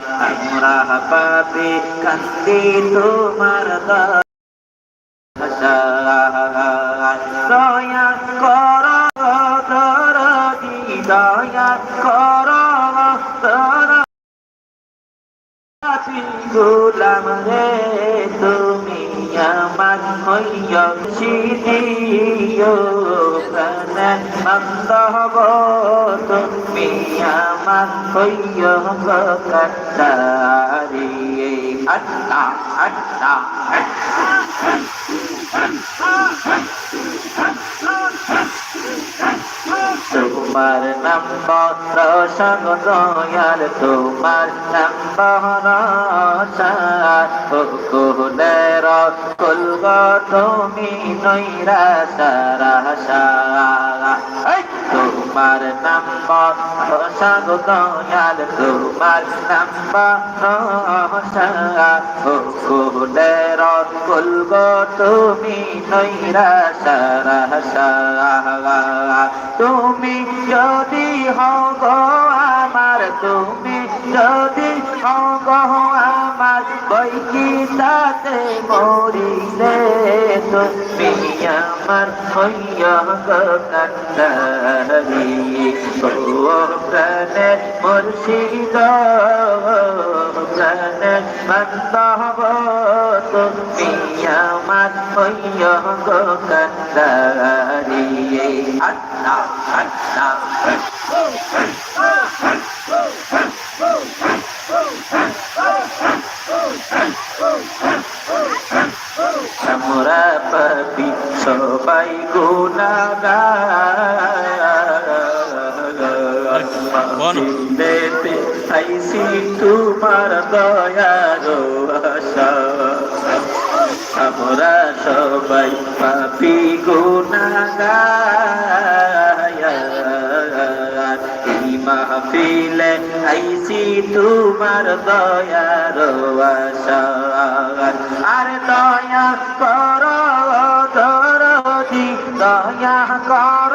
আমরা পাপি কান্দি তোমার দয়া। কর দরদি দয়া কর দর গোলাম রে তুমি আমার হইয় সিদিও প্রাণ মন্দ হব আমার হইয় কারি আল্লাহ আল্লাহ তোমার নাম রসন দয়াল, তোমার নাম কুলের কুলগ তুমি নৈরা সারা তোমার কুলের কুলগ তুমি নৈরা সারা তুমি যদি হও গো আমার, তুমি যদি হও গো আমার বৈকিতাতে মরিলে তুমি আমার হইয়া গো কান্দারি ও প্রাণে মুর্শিদ প্রাণে বান্ধব তুমি আমার হইয়া কান্দারি আল্লাহ আমরা পাপি সবাই গুণাগারে। আইসি তোমার দয়ার আশা। আমরা সবাই পাপি গুণাগার। মাহফিলে আইসি তোমার দয়ার আর দয়া কর, দরদি, দয়া কর,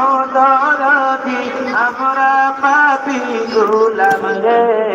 ও দরদি, আমরা পাপি গুলাম রে।